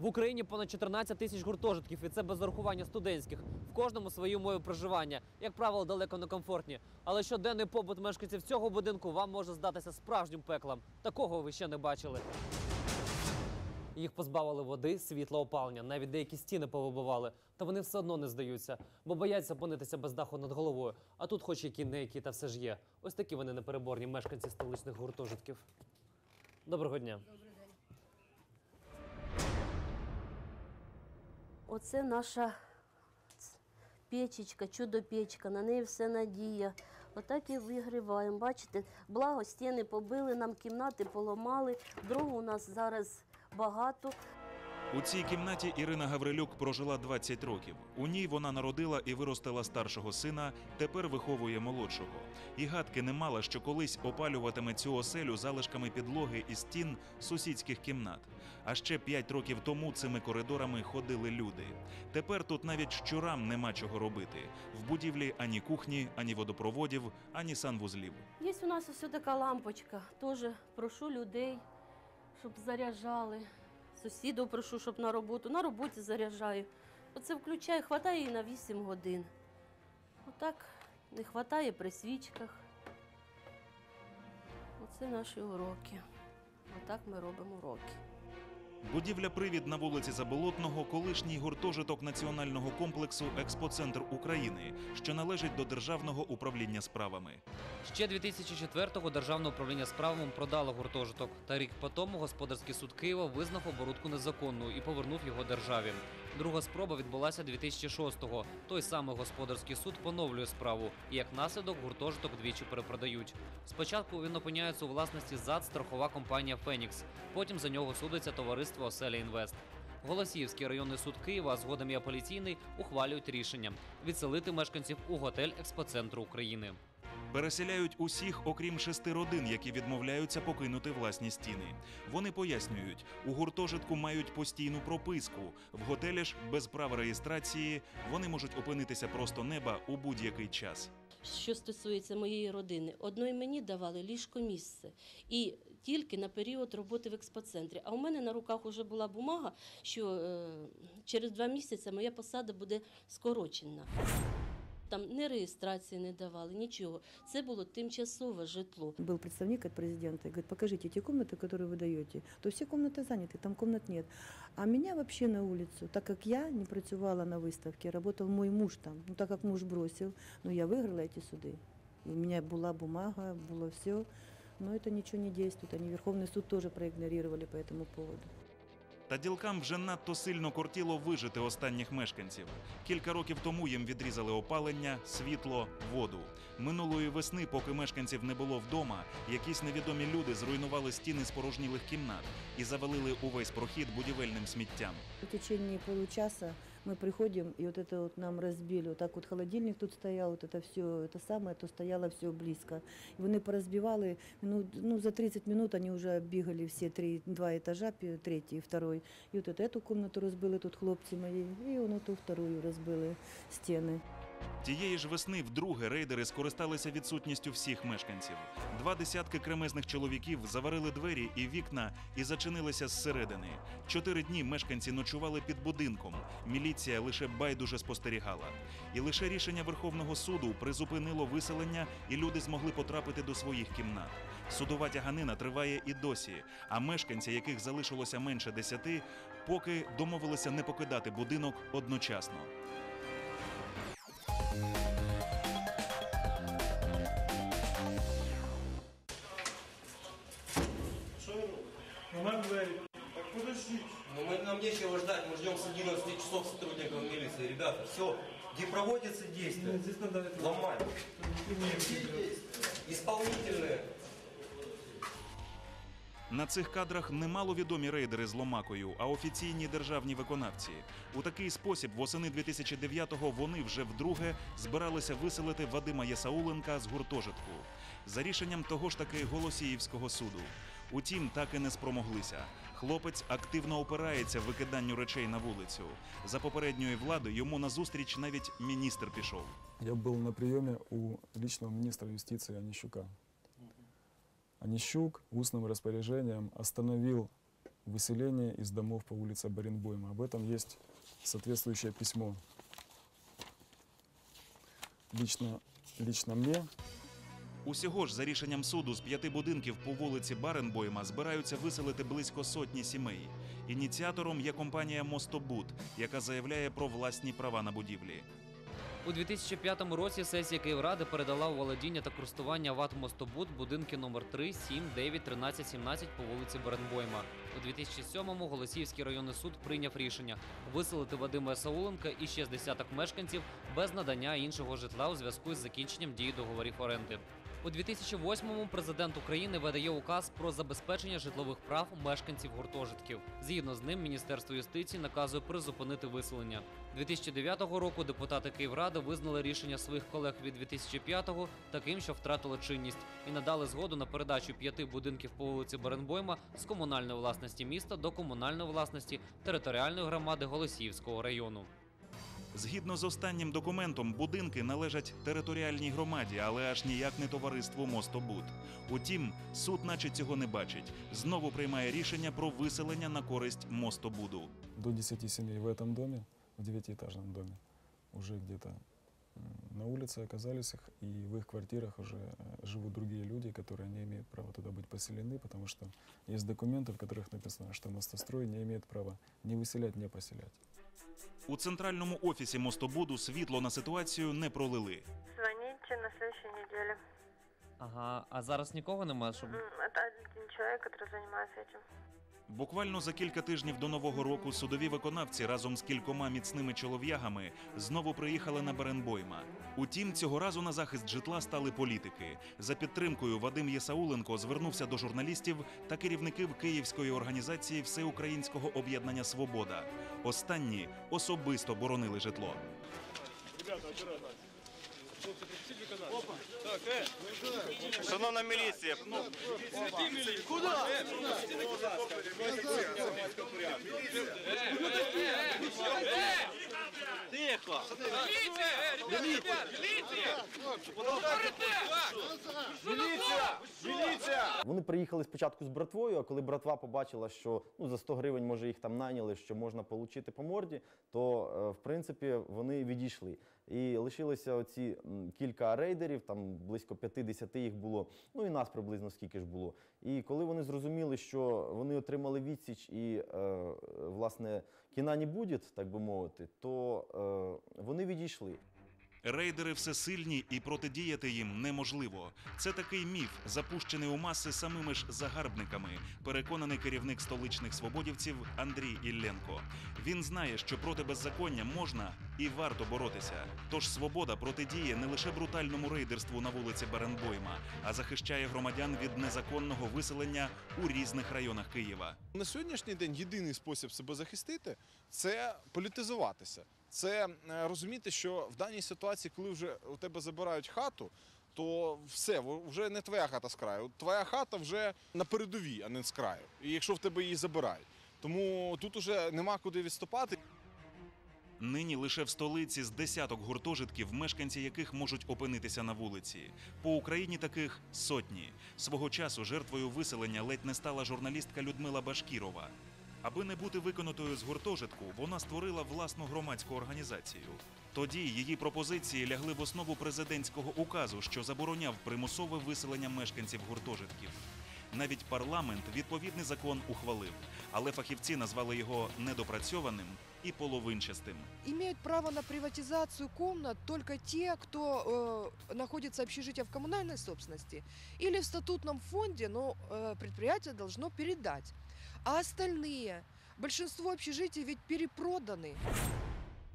В Україні понад 14 тисяч гуртожитків, і це без зарахування студентських. В кожному свої умови проживання, як правило, далеко не комфортні. Але щоденний побут мешканців цього будинку вам може здатися справжнім пеклом. Такого ви ще не бачили. Їх позбавили води, світла, опалення, навіть деякі стіни повибивали. Та вони все одно не здаються, бо бояться опинитися без даху над головою. А тут, хоч які не які, та все ж є. Ось такі вони непереборні мешканці столичних гуртожитків. Доброго дня. Оце наша печечка, чудо-печка, на неї все надія. Отак і вигріваємо. Бачите, благо стіни побили, нам кімнати поламали, дров у нас зараз багато. У цій кімнаті Ірина Гаврилюк прожила 20 років. У ній вона народила і виростила старшого сина, тепер виховує молодшого. І гадки не мала, що колись опалюватиме цю оселю залишками підлоги і стін сусідських кімнат. А ще 5 років тому цими коридорами ходили люди. Тепер тут навіть щурам нема чого робити. В будівлі ані кухні, ані водопроводів, ані санвузлів. Є у нас ось така лампочка. Теж прошу людей, щоб заряджали. Сусідів прошу, щоб на роботу. На роботі заряджаю. Оце включаю, хватає її на 8 годин. Отак не вистачає при свічках. Оце наші уроки. Отак ми робимо уроки. Будівля Привід на вулиці Заболотного, колишній гуртожиток національного комплексу Експоцентр України, що належить до державного управління справами. Ще 2004-го Державне управління справами продало гуртожиток. Та рік по тому господарський суд Києва визнав оборудку незаконною і повернув його державі. Друга спроба відбулася 2006-го. Той самий господарський суд поновлює справу, і як наслідок гуртожиток двічі перепродають. Спочатку він опиняється у власності ЗАД страхова компанія Фенікс. Потім за нього судиться товариство Оселя Інвест. Голосіївський районний суд Києва, згодом і апеляційний, ухвалюють рішення відселити мешканців у готель експоцентру України. Переселяють усіх, окрім шести родин, які відмовляються покинути власні стіни. Вони пояснюють, у гуртожитку мають постійну прописку. В готелі ж без права реєстрації вони можуть опинитися просто неба у будь-який час. Що стосується моєї родини, одної мені давали ліжко місце і тільки на період роботи в експоцентрі. А у мене на руках вже була бумага, що е, через два місяці моя посада буде скорочена Там ні реєстрації не давали, нічого. Це було тимчасове житло. Был представник от президента и говорит, покажите те комнаты, которые вы даете. То все комнаты заняты, там комнат нет. А меня вообще на улицу, так как я не працювала на выставке, работал мой муж там. Ну так как муж бросил, ну я выиграла эти суды. И у меня была бумага, было все. Но это ничего не действует. Они Верховный суд тоже проигнорировали по этому поводу. Та ділкам вже надто сильно кортіло вижити останніх мешканців. Кілька років тому їм відрізали опалення, світло, воду. Минулої весни, поки мешканців не було вдома, якісь невідомі люди зруйнували стіни спорожнілих кімнат і завалили увесь прохід будівельним сміттям. У течение получаса мы приходим, и вот это вот нам разбили. Вот так вот холодильник тут стоял, вот это все, это самое, то стояло все близко. И вони поразбивали, ну, ну за 30 минут они уже оббегали все три, два этажа, пі- третий и второй. И вот это, эту комнату розбили тут хлопці мої, і вон ту вторую розбили стіни. Тієї ж весни вдруге рейдери скористалися відсутністю всіх мешканців. Два десятки кремезних чоловіків заварили двері і вікна і зачинилися зсередини. Чотири дні мешканці ночували під будинком. Міліція лише байдуже спостерігала. І лише рішення Верховного суду призупинило виселення, і люди змогли потрапити до своїх кімнат. Судова тяганина триває і досі. А мешканці, яких залишилося менше десяти, поки домовилися не покидати будинок одночасно. Нам говорит, так подождите. Но мы, нам нечего ждать, мы ждем с 11 часов сотрудников милиции. Ребята, все, где проводятся действия, Здесь надо это... ломать. Исполнительные. На цих кадрах немало відомі рейдери з ломакою, а офіційні державні виконавці. У такий спосіб восени 2009-го вони вже вдруге збиралися виселити Вадима Ясауленка з гуртожитку за рішенням того ж таки Голосіївського суду. Утім, так і не спромоглися. Хлопець активно опирається викиданню речей на вулицю. За попередньої влади йому назустріч навіть міністр пішов. Я был на приеме у личного министра юстиции Онищука. Онищук устным распоряжением остановил выселения из домов по улице Баренбойма. Об этом есть соответствующее письмо. Лично, лично мне Усього ж за рішенням суду з п'яти будинків по вулиці Баренбойма збираються виселити близько сотні сімей. Ініціатором є компанія Мостобуд, яка заявляє про власні права на будівлі. У 2005 році сесія Київради передала у володіння та користування ВАТ «Мостобуд» будинки номер 3, 7, 9, 13, 17 по вулиці Беренбойма. У 2007-му Голосіївський районний суд прийняв рішення виселити Вадима Сауленка і ще з десяток мешканців без надання іншого житла у зв'язку з закінченням дії договорів оренди. У 2008-му президент України видає указ про забезпечення житлових прав мешканців гуртожитків. Згідно з ним, Міністерство юстиції наказує призупинити виселення. 2009 року депутати Київради визнали рішення своїх колег від 2005-го таким, що втратило чинність, і надали згоду на передачу п'яти будинків по вулиці Беренбойма з комунальної власності міста до комунальної власності територіальної громади Голосіївського району. Згідно з останнім документом, будинки належать територіальній громаді, але аж ніяк не товариству Мостобуд. Утім, суд, наче цього не бачить, знову приймає рішення про виселення на користь Мостобуду. до 10 семей в этом доме, в девятиэтажном доме, уже где-то м, на улице оказались их, и в их квартирах уже э, живут другие люди, которые не имеют права туда быть поселены, потому что есть документы, в которых написано, что мостострой не имеет права ни выселять, ни поселять. У центральному офісі Мостобуду світло на ситуацію не пролили. Звоните на следующей неделе. Ага, а зараз нікого немає, щоб М, Это один человек, который занимается этим. Буквально за кілька тижнів до нового року судові виконавці разом з кількома міцними чолов'ягами знову приїхали на Беренбойма. Утім, цього разу на захист житла стали політики. За підтримкою Вадим Єсауленко звернувся до журналістів та керівників київської організації Всеукраїнського об'єднання Свобода. Останні особисто боронили житло. Шановна міліція, Тихо! Вони приїхали спочатку з братвою, а коли братва побачила, що ну, за 100 гривень, може, їх там найняли, що можна отримати по морді, то е, в принципі вони відійшли. І лишилося оці кілька рейдерів, там близько 50 їх було, ну і нас приблизно скільки ж було. І коли вони зрозуміли, що вони отримали відсіч і е, власне кіна не буде, так би мовити, то е, вони відійшли. Рейдери всесильні і протидіяти їм неможливо. Це такий міф, запущений у маси самими ж загарбниками, переконаний керівник столичних свободівців Андрій Ілленко. Він знає, що проти беззаконня можна і варто боротися. Тож свобода протидіє не лише брутальному рейдерству на вулиці Баренбойма, а захищає громадян від незаконного виселення у різних районах Києва. На сьогоднішній день єдиний спосіб себе захистити це політизуватися. Це е, розуміти, що в даній ситуації, коли вже у тебе забирають хату, то все, вже не твоя хата з краю. Твоя хата вже на передовій, а не з краю. І якщо в тебе її забирають. Тому тут уже нема куди відступати. Нині лише в столиці з десяток гуртожитків, мешканці яких можуть опинитися на вулиці. По Україні таких сотні. Свого часу жертвою виселення ледь не стала журналістка Людмила Башкірова. Аби не бути виконатою з гуртожитку, вона створила власну громадську організацію. Тоді її пропозиції лягли в основу президентського указу, що забороняв примусове виселення мешканців гуртожитків. Навіть парламент відповідний закон ухвалив, але фахівці назвали його недопрацьованим і половинчастим. Имеют право на приватизацию комнат только те, кто э, находится общежитие в коммунальной собственности или в статутном фонде, но э, предприятие должно. А остальные, большинство общежитий ведь перепроданы.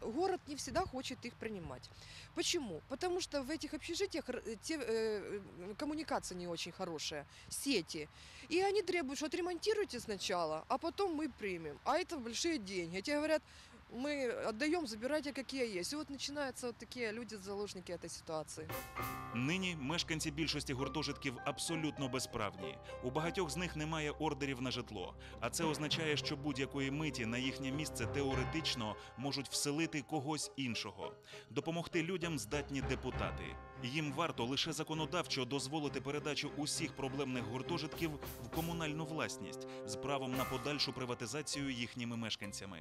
Город не всегда хочет их принимать. Почему? Потому что в этих общежитиях р- те, э, э, коммуникация не очень хорошая, сети. И они требуют, что отремонтируйте сначала, а потом мы примем. А это большие деньги. А те говорят, мы отдаем, забирайте какие есть. И вот начинаются вот такие люди, заложники этой ситуации. Нині мешканці більшості гуртожитків абсолютно безправні. У багатьох з них немає ордерів на житло. А це означає, що будь-якої миті на їхнє місце теоретично можуть вселити когось іншого. Допомогти людям здатні депутати. Їм варто лише законодавчо дозволити передачу усіх проблемних гуртожитків в комунальну власність з правом на подальшу приватизацію їхніми мешканцями.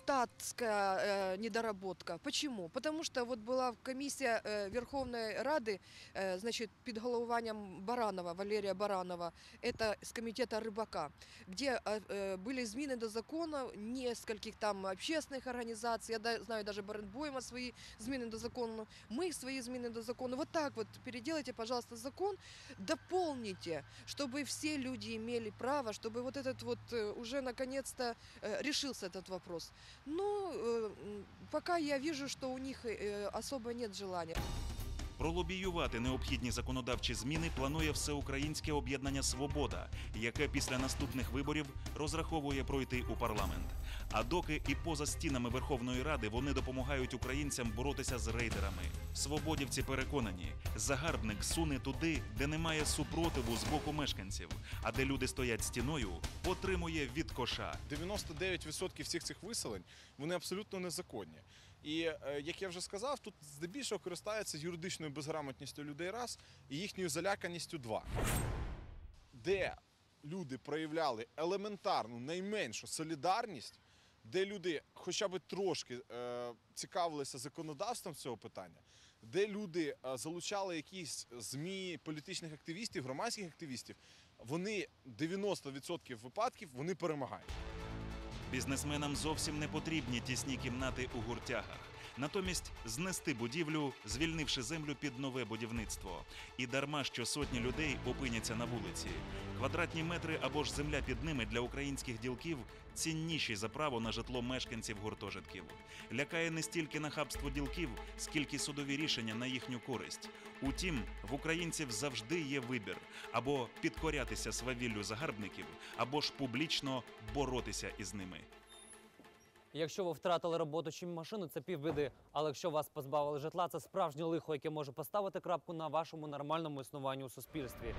депутатская э, недоработка. Почему? Потому что вот была комиссия э, Верховной Рады, э, значит, под головуванням Баранова, Валерия Баранова, это с комитета Рыбака, где э, э, были зміни до закону нескольких там общественных организаций, я да- знаю даже Баренбойма свои зміни до закону, мы свои зміни до закону. Вот так вот переделайте, пожалуйста, закон, дополните, чтобы все люди имели право, чтобы вот этот вот э, уже наконец-то э, решился этот вопрос. Ну, э, м, пока я вижу, что у них э, особо нет желания. Пролобіювати необхідні законодавчі зміни планує всеукраїнське об'єднання Свобода, яке після наступних виборів розраховує пройти у парламент. А доки і поза стінами Верховної Ради вони допомагають українцям боротися з рейдерами. Свободівці переконані, загарбник суне туди, де немає супротиву з боку мешканців, а де люди стоять стіною, отримує від коша. 99% всіх цих виселень вони абсолютно незаконні. І е, як я вже сказав, тут здебільшого користаються юридичною безграмотністю людей раз і їхньою заляканістю два. Де люди проявляли елементарну, найменшу солідарність, де люди хоча б трошки е, цікавилися законодавством цього питання, де люди е, залучали якісь ЗМІ, політичних активістів, громадських активістів, вони 90% випадків вони перемагають. Бізнесменам зовсім не потрібні тісні кімнати у гуртягах. Натомість знести будівлю, звільнивши землю під нове будівництво. І дарма що сотні людей опиняться на вулиці. Квадратні метри або ж земля під ними для українських ділків цінніші за право на житло мешканців гуртожитків. Лякає не стільки нахабство ділків, скільки судові рішення на їхню користь. Утім, в українців завжди є вибір або підкорятися свавіллю загарбників, або ж публічно боротися із ними. Якщо ви втратили роботу чи машину, це півбіди. Але якщо вас позбавили житла, це справжнє лихо, яке може поставити крапку на вашому нормальному існуванні у суспільстві.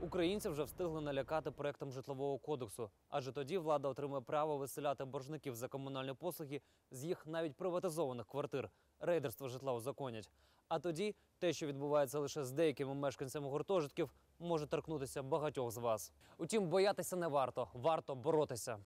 Українців вже встигли налякати проектом житлового кодексу, адже тоді влада отримує право виселяти боржників за комунальні послуги з їх навіть приватизованих квартир. Рейдерство житла узаконять. А тоді те, що відбувається лише з деякими мешканцями гуртожитків, може торкнутися багатьох з вас. Утім, боятися не варто, варто боротися.